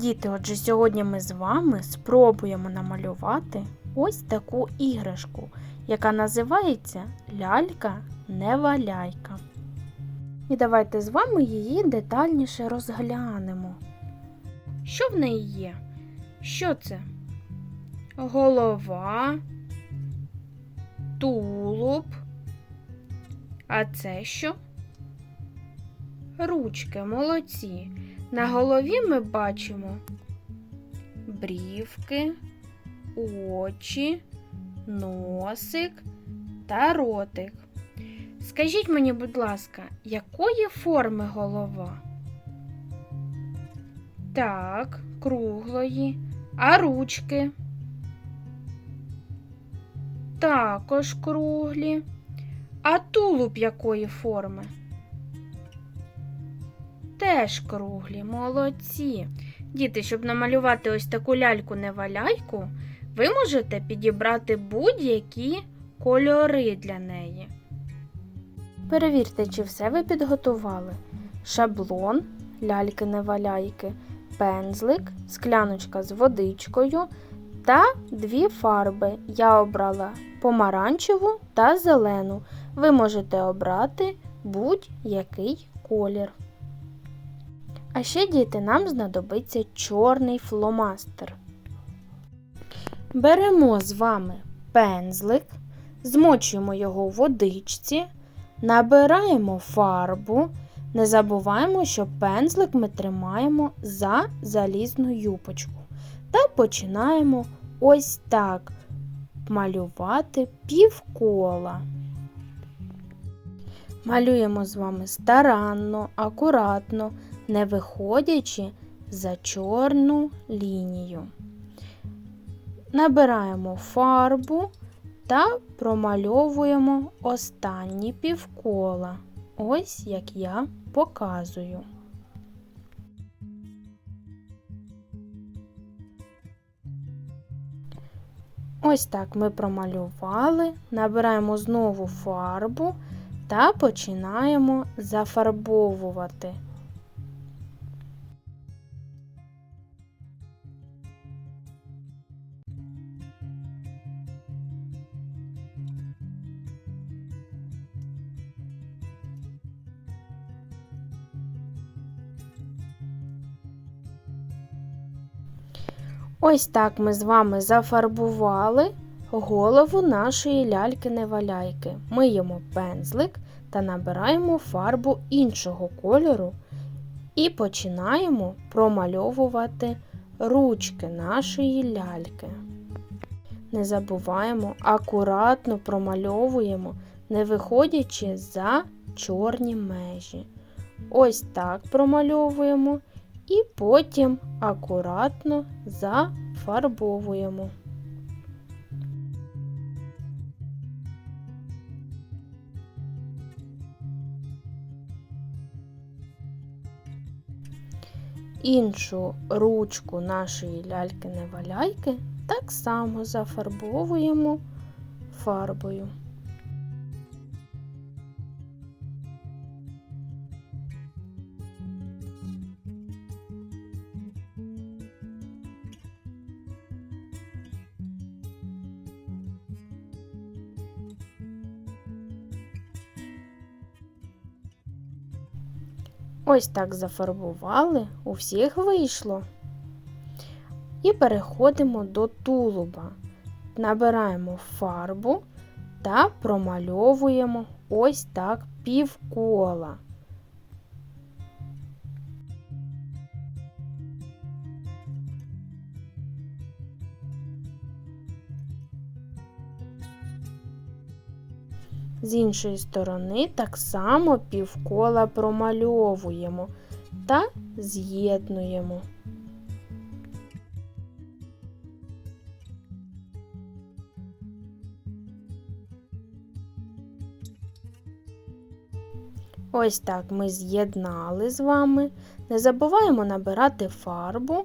Діти, отже, сьогодні ми з вами спробуємо намалювати ось таку іграшку, яка називається лялька неваляйка. І давайте з вами її детальніше розглянемо. Що в неї є? Що це? Голова, тулуб. А це що? Ручки, молодці. На голові ми бачимо брівки, очі, носик та ротик. Скажіть мені, будь ласка, якої форми голова? Так, круглої. А ручки? Також круглі. А тулуб якої форми? Теж круглі, молодці. Діти, щоб намалювати ось таку ляльку-неваляйку, ви можете підібрати будь-які кольори для неї. Перевірте, чи все ви підготували. Шаблон, ляльки-неваляйки, пензлик, скляночка з водичкою та дві фарби. Я обрала помаранчеву та зелену. Ви можете обрати будь-який колір. А ще, діти, нам знадобиться чорний фломастер. Беремо з вами пензлик, змочуємо його у водичці, набираємо фарбу. Не забуваємо, що пензлик ми тримаємо за залізну юпочку. Та починаємо ось так малювати півкола. Малюємо з вами старанно, акуратно, не виходячи за чорну лінію. Набираємо фарбу та промальовуємо останні півкола, ось як я показую. Ось так ми промалювали, набираємо знову фарбу та починаємо зафарбовувати. Ось так ми з вами зафарбували голову нашої ляльки-неваляйки. Миємо пензлик та набираємо фарбу іншого кольору і починаємо промальовувати ручки нашої ляльки. Не забуваємо, акуратно промальовуємо, не виходячи за чорні межі. Ось так промальовуємо і потім акуратно зафарбовуємо. Іншу ручку нашої ляльки-неваляйки так само зафарбовуємо фарбою. Ось так зафарбували, у всіх вийшло. І переходимо до тулуба. Набираємо фарбу та промальовуємо ось так півкола. З іншої сторони так само півкола промальовуємо та з'єднуємо. Ось так ми з'єднали з вами. Не забуваємо набирати фарбу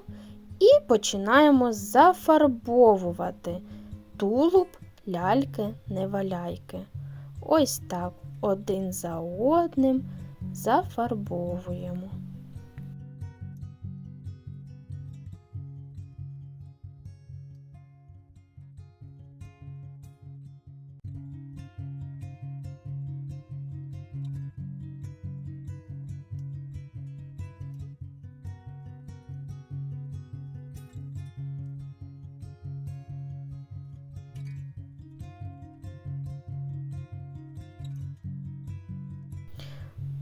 і починаємо зафарбовувати тулуб ляльки-неваляйки. Ось так один за одним зафарбовуємо.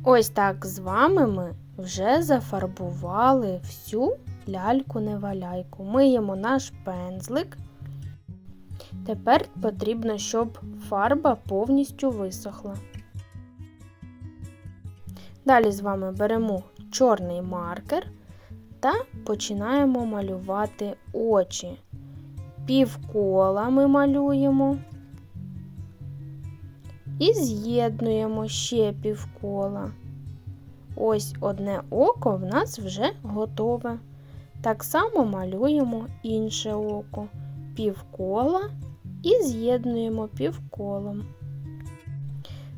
Ось так з вами ми вже зафарбували всю ляльку-неваляйку. Миємо наш пензлик. Тепер потрібно, щоб фарба повністю висохла. Далі з вами беремо чорний маркер та починаємо малювати очі. Півкола ми малюємо і з'єднуємо ще півкола. Ось одне око в нас вже готове. Так само малюємо інше око, півкола і з'єднуємо півколом.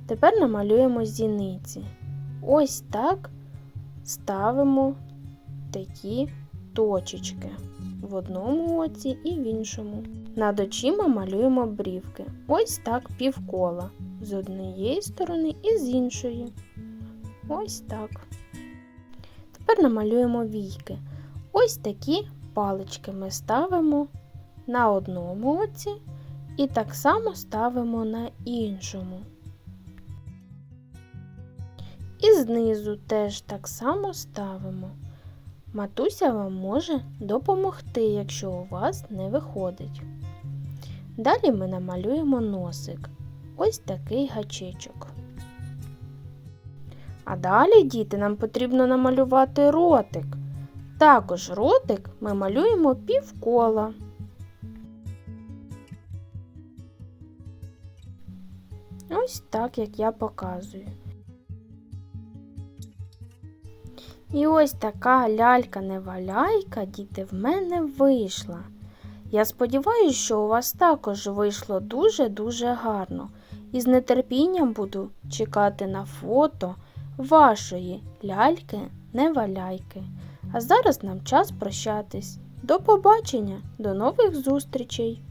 Тепер намалюємо зіниці. Ось так ставимо такі точечки в одному оці і в іншому. Над очима малюємо брівки. Ось так півкола з однієї сторони і з іншої. Ось так. Тепер намалюємо війки. Ось такі палички ми ставимо на одному оці і так само ставимо на іншому. І знизу теж так само ставимо. Матуся вам може допомогти, якщо у вас не виходить. Далі ми намалюємо носик. Ось такий гачечок. А далі, діти, нам потрібно намалювати ротик. Також ротик ми малюємо півкола. Ось так, як я показую. І ось така лялька-неваляйка, діти, в мене вийшла. Я сподіваюся, що у вас також вийшло дуже-дуже гарно. І з нетерпінням буду чекати на фото вашої ляльки-неваляйки. А зараз нам час прощатись. До побачення, до нових зустрічей!